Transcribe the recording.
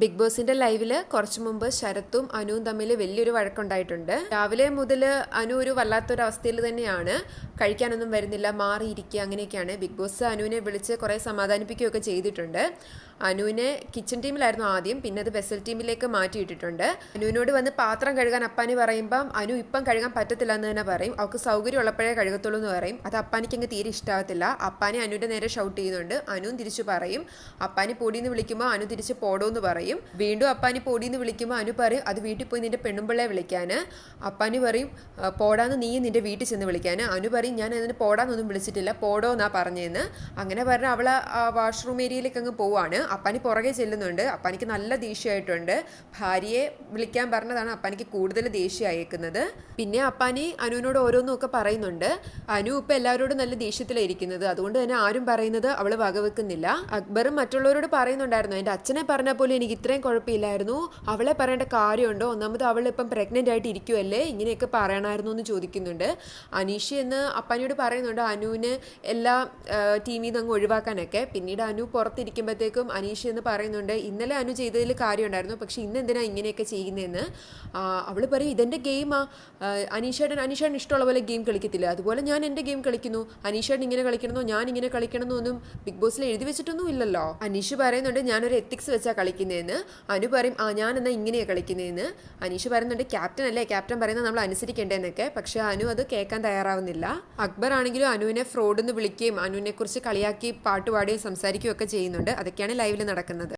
Big ബോസിന്റെ ലൈവിൽ കുറച്ചു മുമ്പ് ശരത്തും അനുവും തമ്മിൽ വലിയൊരു വഴക്കുണ്ടായിട്ടുണ്ട്. രാവിലെ മുതൽ അനു ഒരു വല്ലാത്തൊരു അവസ്ഥയിൽ തന്നെയാണ്. കഴിക്കാനൊന്നും വരുന്നില്ല മാറിയിരിക്കുക അങ്ങനെയൊക്കെയാണ് ബിഗ് ബോസ് അനുവിനെ വിളിച്ച് കുറേ സമാധാനിപ്പിക്കുകയൊക്കെ ചെയ്തിട്ടുണ്ട്. അനുവിനെ കിച്ചൺ ടീമിലായിരുന്നു ആദ്യം. പിന്നെ അത് വെസൽ ടീമിലേക്ക് മാറ്റിയിട്ടിട്ടുണ്ട്. അനുവിനോട് വന്ന് പാത്രം കഴുകാൻ അപ്പാനി പറയുമ്പം അനു ഇപ്പം കഴുകാൻ പറ്റത്തില്ല എന്ന് തന്നെ പറയും. അവൾക്ക് സൗകര്യം ഉള്ളപ്പോഴേ കഴുകത്തുള്ളൂ എന്ന് പറയും. അത് അപ്പാനിക്ക് അങ്ങ് തീരെ ഇഷ്ടാകത്തില്ല അപ്പാനി അനുവിന്റെ നേരെ ഷൗട്ട് ചെയ്യുന്നുണ്ട്. അനു തിരിച്ചു പറയും. അപ്പാനി പൊടിയെന്ന് വിളിക്കുമ്പോൾ അനു തിരിച്ച് പോടോ എന്ന് പറയും. വീണ്ടും അപ്പാനി പൊടിയെന്ന് വിളിക്കുമ്പോൾ അനു പറയും അത് വീട്ടിൽ പോയി നിന്റെ പെണ്ണുമ്പിള്ളയെ വിളിക്കാൻ അപ്പാനി പറയും പോടാന്ന് നീ നിന്റെ വീട്ടിൽ ചെന്ന് വിളിക്കാൻ അനു പറയും ഞാൻ അതിന് പോടാന്നൊന്നും വിളിച്ചിട്ടില്ല. പോടോ എന്നാ പറഞ്ഞതെന്ന് അങ്ങനെ പറഞ്ഞ് അവൾ വാഷ്റൂം ഏരിയയിലേക്ക് അങ്ങ് പോവാണ്. അപ്പാനി പുറകെ ചെല്ലുന്നുണ്ട്. അപ്പാനിക്ക് നല്ല ദേഷ്യമായിട്ടുണ്ട്. ഭാര്യയെ വിളിക്കാൻ പറഞ്ഞതാണ് അപ്പാനിക്ക് കൂടുതൽ ദേഷ്യം അയക്കുന്നത് പിന്നെ അപ്പാനി അനുവിനോട് ഓരോന്നൊക്കെ പറയുന്നുണ്ട്. അനു ഇപ്പം എല്ലാവരോടും നല്ല ദേഷ്യത്തിലായിരിക്കുന്നത് അതുകൊണ്ട് തന്നെ ആരും പറയുന്നത് അവൾ വകവെക്കുന്നില്ല. അക്ബറും മറ്റുള്ളവരോട് പറയുന്നുണ്ടായിരുന്നു. എന്റെ അച്ഛനെ പറഞ്ഞാൽ പോലും എനിക്ക് ഇത്രയും കുഴപ്പമില്ലായിരുന്നു. അവളെ പറയേണ്ട കാര്യമുണ്ടോ? ഒന്നാമത് അവൾ ഇപ്പം പ്രഗ്നന്റ് ആയിട്ട് ഇരിക്കുമല്ലേ ഇങ്ങനെയൊക്കെ പറയണമായിരുന്നു എന്ന് ചോദിക്കുന്നുണ്ട്. അനീഷ് എന്ന് അപ്പാനിയോട് പറയുന്നുണ്ട് അനുവിന് എല്ലാ ടീമിൽ നിന്ന് അങ്ങ് ഒഴിവാക്കാനൊക്കെ. പിന്നീട് അനു പുറത്തിരിക്കുമ്പോഴത്തേക്കും അനീഷ് എന്ന് പറയുന്നുണ്ട്. ഇന്നലെ അനു ചെയ്തതിൽ കാര്യമുണ്ടായിരുന്നു. പക്ഷെ ഇന്ന് എന്തിനാ ഇങ്ങനെയൊക്കെ ചെയ്യുന്നതെന്ന്? അവൾ പറയും ഇതെന്റെ ഗെയിമാ. അനീഷേട്ടൻ അനീഷേട്ടൻ ഇഷ്ടമുള്ള പോലെ ഗെയിം കളിക്കത്തില്ല. അതുപോലെ ഞാൻ എന്റെ ഗെയിം കളിക്കുന്നു. അനീഷേട്ടൻ ഇങ്ങനെ കളിക്കണമെന്നോ ഞാൻ ഇങ്ങനെ കളിക്കണമെന്നോ ഒന്നും ബിഗ് ബോസിൽ എഴുതി വെച്ചിട്ടൊന്നും ഇല്ലല്ലോ. അനീഷ് പറയുന്നുണ്ട് ഞാനൊരു എത്തിക്സ് വെച്ചാൽ കളിക്കുന്നതെന്ന്. അനു പറയും ആ ഞാൻ എന്നാൽ ഇങ്ങനെയാണ് കളിക്കുന്നതെന്ന്. അനീഷ് പറയുന്നുണ്ട് ക്യാപ്റ്റൻ അല്ലേ? ക്യാപ്റ്റൻ പറയുന്നത് നമ്മൾ അനുസരിക്കേണ്ടതെന്നൊക്കെ. പക്ഷെ അനു അത് കേൾക്കാൻ തയ്യാറാവുന്നില്ല. അക്ബർ ആണെങ്കിലും അനുവിനെ ഫ്രോഡ് എന്ന് വിളിക്കുകയും അനുവിനെ കുറിച്ച് കളിയാക്കി പാട്ടുപാടുകയും സംസാരിക്കുകയും ഒക്കെ ചെയ്യുന്നുണ്ട്. അതൊക്കെയാണ് ലൈവിൽ നടക്കുന്നത്.